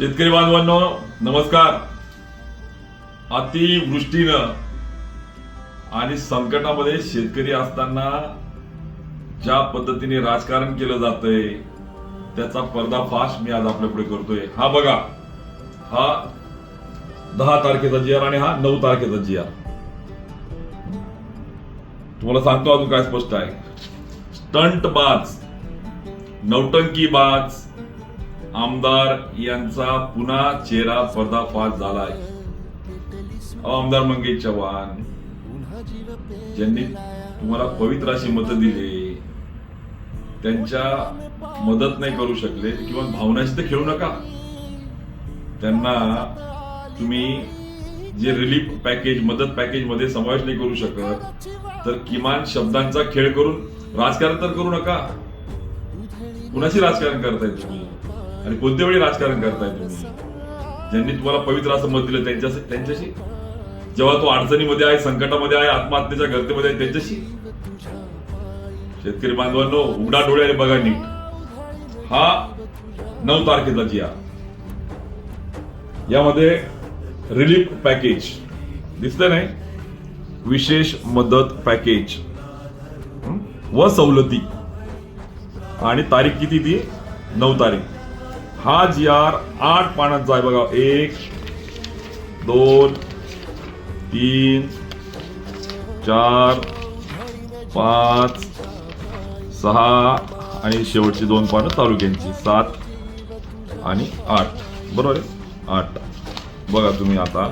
शेतकरी बांधवांनो नमस्कार. अतिवृष्टीनं आणि संकटामध्ये शेतकरी असताना ज्या पद्धतीने राजकारण केलं जातंय त्याचा पर्दाफाश मी आज आपल्या पुढे करतोय. हा बघा हा दहा तारखेचा जी आर आणि हा नऊ तारखेचा जी आर तुम्हाला सांगतो अजून काय स्पष्ट आहे. स्टंट बाज नौटंकी बाज आमदार यांचा पुन्हा चेहरा पर्दाफाश झालाय. अहो, आमदार मंगेश चव्हाण ज्यांनी तुम्हाला पवित्र अशी मतं दिली त्यांच्या मदत नाही करू शकले किंवा भावनाशी तर खेळू नका. त्यांना तुम्ही जे रिलीफ पॅकेज मदत पॅकेजमध्ये समावेश नाही करू शकत तर किमान शब्दांचा खेळ करून राजकारण तर करू नका. कुणाशी राजकारण करताय तुम्ही? आणि कोणत्या वेळी राजकारण करताय तुम्ही? ज्यांनी तुम्हाला पवित्र असं मत दिलं त्यांच्या त्यांच्याशी? जेव्हा तो अडचणीमध्ये आहे संकटामध्ये आहे आत्महत्येच्या गर्तेमध्ये आहे त्यांच्याशी? शेतकरी बांधवांनो उघडा डोळ्याने बघा नीट. हा नऊ तारखेचा जिया. यामध्ये रिलीफ पॅकेज. दिसतंय नाही? विशेष मदत पॅकेज. व सवलती. आणि तारीख किती ती? नऊ तारीख. हा जी आर आठ पानांचा आहे बघा. एक दोन तीन चार पाच सहा आणि शेवटची दोन पानं तालुक्यांची. सात आणि आठ. बरोबर आहे? आठ. बघा तुम्ही आता.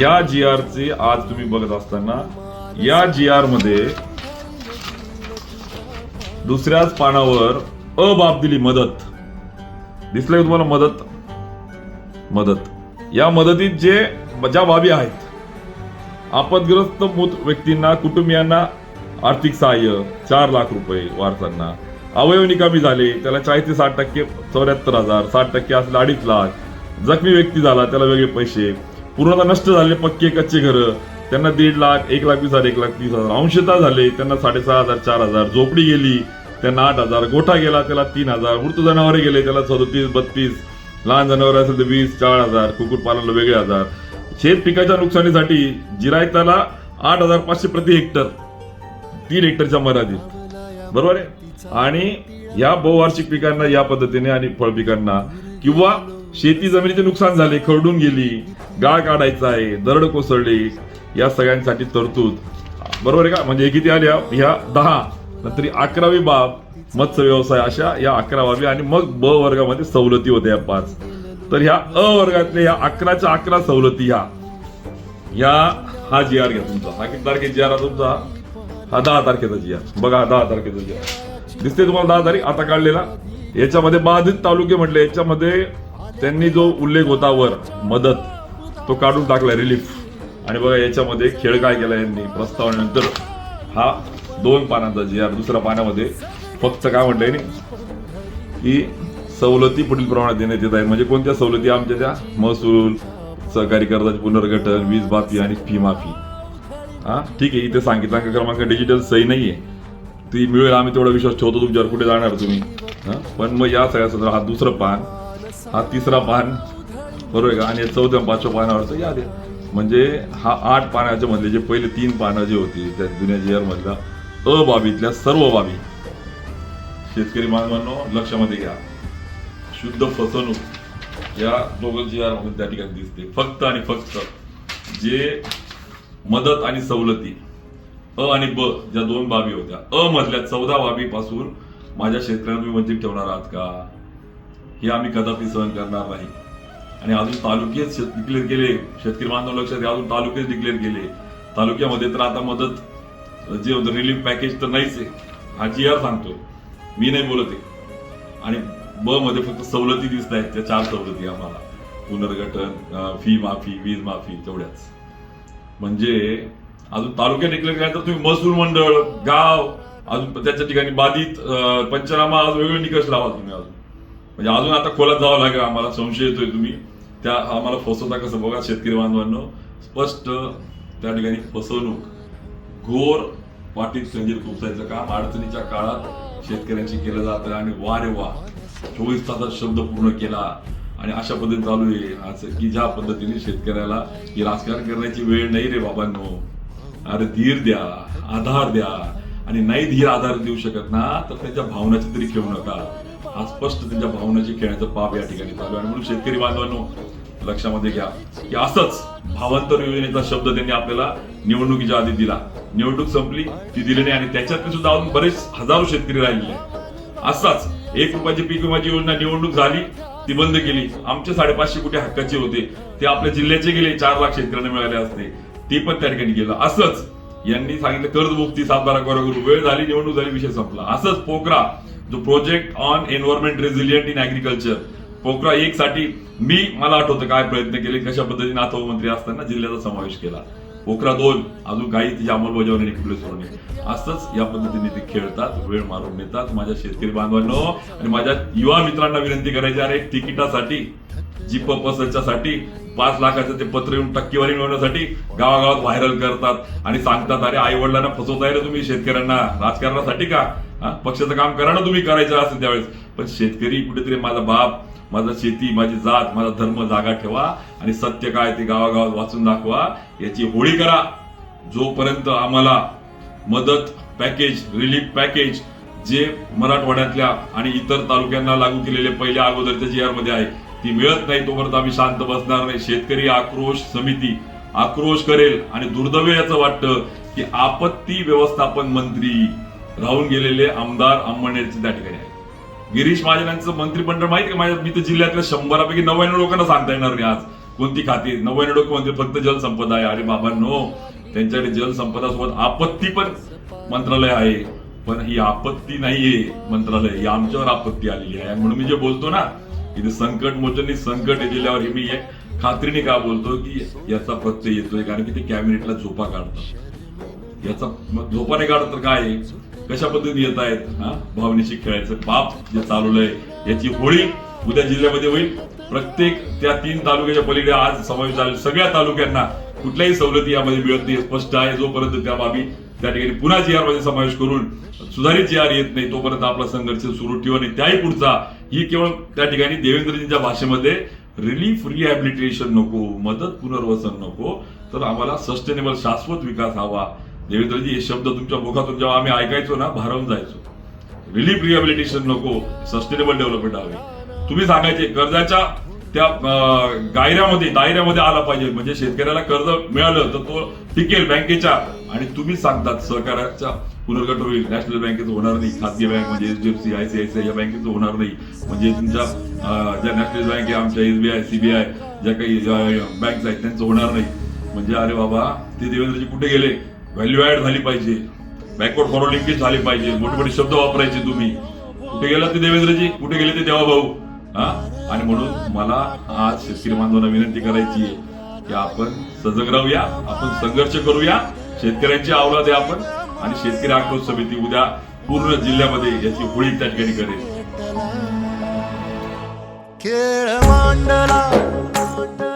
या जी आरचे आज तुम्ही बघत असताना या जी आरमध्ये दुसऱ्याच पानावर अबाब दिली मदत. दिसलंय तुम्हाला मदत? मदत. या मदतीत जे ज्या बाबी आहेत आपदग्रस्त मूत व्यक्तींना कुटुंबियांना आर्थिक सहाय्य चार लाख रुपये वारसांना. अवयव निकामी झाले त्याला चाळीस ते साठ टक्के चौऱ्याहत्तर हजार साठ टक्के असले अडीच लाख. जखमी व्यक्ती झाला त्याला वेगळे पैसे. पूर्णतः नष्ट झाले पक्के कच्चे घरं त्यांना दीड लाख एक लाख वीस हजार एक लाख तीस हजार. अंशतः झाले त्यांना साडेसहा हजार चार हजार. झोपडी गेली त्यांना आठ हजार. गोठा गेला त्याला तीन हजार. मृत जनावरे गेले त्याला सदतीस बत्तीस. लहान जनावर असेल तर वीस चार हजार. कुक्कुटपालनला वेगळे हजार. शेत पिकाच्या नुकसानीसाठी जिरायताला आठ हजार पाचशे प्रति हेक्टर. तीन हेक्टरच्या मर्यादित. बरोबर आहे? आणि या बहुवार्षिक पिकांना या पद्धतीने आणि फळ पिकांना किंवा शेती जमिनीचे नुकसान झाले खरडून गेली गाळ काढायचा आहे दरड कोसळली या सगळ्यांसाठी तरतूद. बरोबर आहे का? म्हणजे किती आल्या? ह्या दहा. नंतर अकरावी बाब मत्स्य व्यवसाय अशा या अकरा बाबी आणि मग ब वर्गामध्ये सवलती होत्या या पाच. तर ह्या अ वर्गातल्या ह्या अकराच्या अकरा सवलती ह्या. या हा जी आर घ्या तुमचा. हा किती तारखे जी आर तुमचा? हा दहा तारखेचा जी आर. बघा दहा तारखेचा जी आर. दिसते तुम्हाला दहा तारीख? आता काढलेला. याच्यामध्ये बाधित तालुके म्हटले याच्यामध्ये त्यांनी जो उल्लेख होता वर मदत तो काढून टाकलाय रिलीफ. आणि बघा याच्यामध्ये खेळ काय केला यांनी? प्रस्तावानंतर हा दोन पानांचा जी आर दुसऱ्या पाण्यामध्ये फक्त काय म्हटलंय की सवलती पुढील प्रमाणात देण्यात येत आहेत. म्हणजे कोणत्या सवलती? आमच्या त्या महसूल सहकारी कर्जाचे पुनर्गठन वीज माफी आणि फी माफी. हा? ठीक आहे इथे सांगितलं क्रमांक डिजिटल सही नाही आहे ती मिळेल आम्ही तेवढा विश्वास ठेवतो तुमच्यावर कुठे जाणार तुम्ही. हा? पण मग या सगळ्या संदर्भात हा दुसरं पान हा तिसरा पान बरोबर आहे का? आणि चौथ्या पाचव्या पानावरचं याद आहे. म्हणजे हा आठ पानाच्या मधले जे पहिले तीन पानं जे होती त्या जुन्या जी मधला अ बाबीतल्या सर्व बाबी. शेतकरी बांधवांनो लक्षामध्ये घ्या. शुद्ध फसवणूक या दोघं जी आर त्या ठिकाणी दिसते. फक्त आणि फक्त जे मदत आणि सवलती अ आणि ब ज्या दोन बाबी होत्या. अ मधल्या चौदा बाबी पासून माझ्या शेतकऱ्यांना तुम्ही वंचित ठेवणार आहात का? हे आम्ही कदापि सहन करणार नाही. आणि अजून तालुकेच डिक्लेअर केले. शेतकरी बांधव लक्षात घ्या अजून तालुकेच डिक्लेअर केले. तालुक्यामध्ये तर आता मदत जे होतं रिलीफ पॅकेज तर नाहीच आहे. हा जी आर सांगतोय मी नाही बोलत आहे. आणि ब मध्ये फक्त सवलती दिसत आहेत त्या चार सवलती आम्हाला. पुनर्गठन फी माफी वीज माफी तेवढ्याच. म्हणजे अजून तालुक्यात निघले काय तर तुम्ही महसूल मंडळ गाव अजून त्याच्या ठिकाणी बाधित पंचनामा अजून वेगळे निकष लावा तुम्ही अजून. म्हणजे अजून आता खोलात जावं लागेल आम्हाला संशय येतोय तुम्ही. त्या आम्हाला फसवता कसं बघा शेतकरी बांधवांनो. स्पष्ट त्या ठिकाणी फसवणूक. घोर पाटील संजीव खुपसायचं काम अडचणीच्या काळात शेतकऱ्यांशी केलं जातं आणि वा रे वा चोवीस तासात शब्द पूर्ण केला. आणि अशा पद्धतीने चालू आहे असं की ज्या पद्धतीने शेतकऱ्याला ही राजकारण करण्याची वेळ नाही रे बाबांनो. अरे धीर द्या आधार द्या. आणि नाही धीर आधार देऊ शकत ना तर त्यांच्या भावनाची तरी खेळू नका. हा स्पष्ट त्यांच्या भावनाची खेळण्याचं पाप या ठिकाणी चालू आहे. आणि म्हणून शेतकरी बांधवांनो लक्षामध्ये घ्या. की असंच भावांतर योजनेचा शब्द त्यांनी आपल्याला निवडणुकीच्या आधी दिला. निवडणूक संपली ती दिली नाही आणि त्याच्यात सुद्धा अजून बरेच हजारो शेतकरी राहिलेले असाच एक रुपयाची पीक विमाची योजना निवडणूक झाली ती बंद केली. आमचे साडेपाचशे कोटी हक्काचे होते. ते आपल्या जिल्ह्याचे गेले चार लाख शेतकऱ्यांना मिळाले असते. ते पण त्या ठिकाणी गेलं. असंच यांनी सांगितलं कर्जमुक्ती सात बारा करू वेळ झाली निवडणूक झाली विषय संपला. असंच पोकरा जो project on environment resilient in agriculture POCRA एक साठी मी मला आठवतं काय प्रयत्न केले कशा पद्धतीने आता मंत्री असताना जिल्ह्याचा समावेश केला. पोखरा दोन अजून काही तिची अंमलबजावणी कुठले सोडणे असंच या पद्धतीने ते खेळतात वेळ मारून नेतात. माझ्या शेतकरी बांधवांनो आणि माझ्या युवा मित्रांना विनंती करायची अरे तिकिटासाठी जी साठी पाच लाखाचं ते पत्र येऊन टक्केवारी मिळवण्यासाठी गावागावात व्हायरल करतात आणि सांगतात अरे आई वडिलांना फसवताय रे तुम्ही शेतकऱ्यांना. राजकारणासाठी का? पक्षाचं काम करा ना तुम्ही करायचं असेल त्यावेळेस. पण शेतकरी कुठेतरी माझा बाप माझा शेती माझी जात माझा धर्म जागा ठेवा आणि सत्य काय ते गावागावात वाचून दाखवा. याची होळी करा. जोपर्यंत आम्हाला मदत पॅकेज रिलीफ पॅकेज जे मराठवाड्यातल्या आणि इतर तालुक्यांना लागू केलेले पहिल्या अगोदरच्या जी आरमध्ये आहे ती मिळत नाही तोपर्यंत आम्ही शांत बसणार नाही. शेतकरी आक्रोश समिती आक्रोश करेल आणि दुर्दैव याचं वाटतं की आपत्ती व्यवस्थापन मंत्री राहून गेलेले आमदार अंमळनेरचे त्या ठिकाणी आहे. गिरीश महाजनांचं मंत्रिमंडळ माहिती का? माझ्या मी तर जिल्ह्यातल्या शंभरापैकी नव्याण्णव लोकांना सांगता येणार नाही आज. कोणती खाती? नव्याण्णव लोक मंत्री म्हणजे फक्त जलसंपदा आहे. अरे बाबा नो त्यांच्याकडे जलसंपदा सोबत आपत्ती पण मंत्रालय आहे. पण ही आपत्ती नाहीये मंत्रालय. ही आमच्यावर आपत्ती आलेली आहे. म्हणून मी जे बोलतो ना इथे संकट मोचन संकट आहे जिल्ह्यावर हे मी खात्रीने का बोलतो की याचा प्रत्यय येतोय. कारण की ते कॅबिनेटला झोपा काढतात. याचा झोपा झोपाने काढत तर काय? आहे? कशा पद्धतीने येत आहेत हा? भावनेशी खेळायचं पाप जे चालवलंय याची होळी उद्या जिल्ह्यामध्ये होईल. प्रत्येक त्या तीन तालुक्याच्या पलीकडे आज समावेश झाले सगळ्या तालुक्यांना कुठल्याही सवलती यामध्ये मिळत नाही. स्पष्ट आहे. जोपर्यंत त्या बाबी त्या ठिकाणी पुन्हा जी आरमध्ये समावेश करून सुधारित जी आर येत नाही तोपर्यंत आपला संघर्ष सुरू ठेवा आणि त्याही पुढचा ही केवळ त्या ठिकाणी देवेंद्रजींच्या भाषेमध्ये रिलीफ रिहॅबिलिटेशन नको मदत पुनर्वसन नको. तर आम्हाला सस्टेनेबल शाश्वत विकास हवा. देवेंद्रजी हे शब्द तुमच्या मुखातून जेव्हा आम्ही ऐकायचो ना भारावून जायचो. रिलीफ रिहॅबिलिटेशन नको सस्टेनेबल डेव्हलपमेंट हवे. तुम्ही सांगायचे कर्जाच्या त्या गायऱ्यामध्ये दायऱ्यामध्ये आला पाहिजे. म्हणजे शेतकऱ्याला कर्ज मिळालं तर तो टिकेल बँकेच्या. आणि तुम्ही सांगतात सहकार्याच्या पुनर्गट होईल. नॅशनल बँकेचं होणार नाही. खाजगी बँक म्हणजे एचडीएफसी आयसीआयसीआय या बँकेचं होणार नाही. म्हणजे तुमच्या ज्या नॅशनल बँक आहे आमच्या एसबीआय सीबीआय ज्या काही बँक्स आहेत त्यांचं होणार नाही. म्हणजे अरे बाबा ते देवेंद्रजी कुठे गेले? व्हॅल्यू ऍड झाली पाहिजे. बॅकवर्ड फॉरवर्ड लिंकेज झाली पाहिजे. मोठे मोठे शब्द वापरायचे तुम्ही. कुठे गेला ते देवेंद्रजी? कुठे गेले ते देवा भाऊ? हा? आणि म्हणून मला आज शेतकरी बांधवांना विनंती करायची आहे की आपण सजग राहूया आपण संघर्ष करूया. शेतकऱ्यांची आवला द्या आपण. आणि शेतकरी आक्रोश समिती उद्या पूर्ण जिल्ह्यामध्ये याची होळी त्या ठिकाणी करेल. खेळ मांडला.